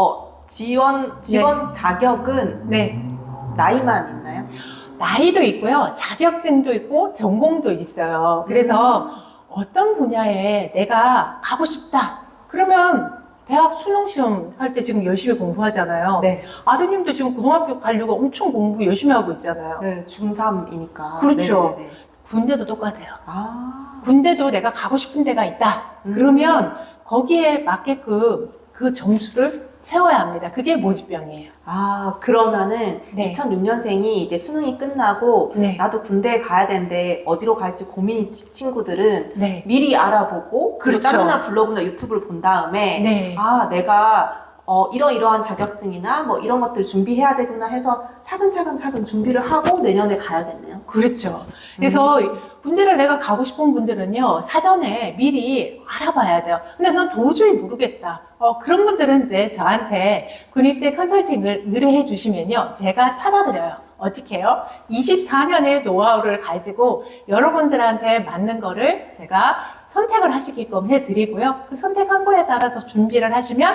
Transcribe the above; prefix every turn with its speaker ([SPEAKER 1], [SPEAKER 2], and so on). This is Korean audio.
[SPEAKER 1] 어, 지원, 지원 자격은
[SPEAKER 2] 네.
[SPEAKER 1] 나이만 있나요?
[SPEAKER 2] 나이도 있고요. 자격증도 있고 전공도 있어요. 그래서 어떤 분야에 내가 가고 싶다. 그러면 대학 수능 시험 할 때 지금 열심히 공부하잖아요.
[SPEAKER 1] 네.
[SPEAKER 2] 아드님도 지금 고등학교 가려고 엄청 공부 열심히 하고 있잖아요.
[SPEAKER 1] 네, 중3이니까.
[SPEAKER 2] 그렇죠. 군대도 똑같아요.
[SPEAKER 1] 아.
[SPEAKER 2] 군대도 내가 가고 싶은 데가 있다.
[SPEAKER 1] 음.
[SPEAKER 2] 그러면 거기에 맞게끔 그 점수를 채워야 합니다. 그게 모집병이에요.
[SPEAKER 1] 아, 그러면은
[SPEAKER 2] 네.
[SPEAKER 1] 2006년생이 이제 수능이 끝나고
[SPEAKER 2] 네.
[SPEAKER 1] 나도 군대에 가야 되는데 어디로 갈지 고민인 치- 친구들은
[SPEAKER 2] 네.
[SPEAKER 1] 미리 알아보고 그리고
[SPEAKER 2] 그렇죠.
[SPEAKER 1] 짬이나 블로그나 유튜브를 본 다음에
[SPEAKER 2] 네.
[SPEAKER 1] 아 내가 어, 이러이러한 자격증이나 뭐 이런 것들 준비해야 되구나 해서 차근차근 차근 준비를 하고 내년에 가야겠네요.
[SPEAKER 2] 그렇죠. 그래서
[SPEAKER 1] 음.
[SPEAKER 2] 군대를 내가 가고 싶은 분들은요, 사전에 미리 알아봐야 돼요. 근데 난 도저히 모르겠다. 어, 그런 분들은 이제 저한테 군입대 컨설팅을 의뢰해 주시면요, 제가 찾아드려요. 어떻게 해요? 24년의 노하우를 가지고 여러분들한테 맞는 거를 제가 선택을 하시게끔 해드리고요. 그 선택한 거에 따라서 준비를 하시면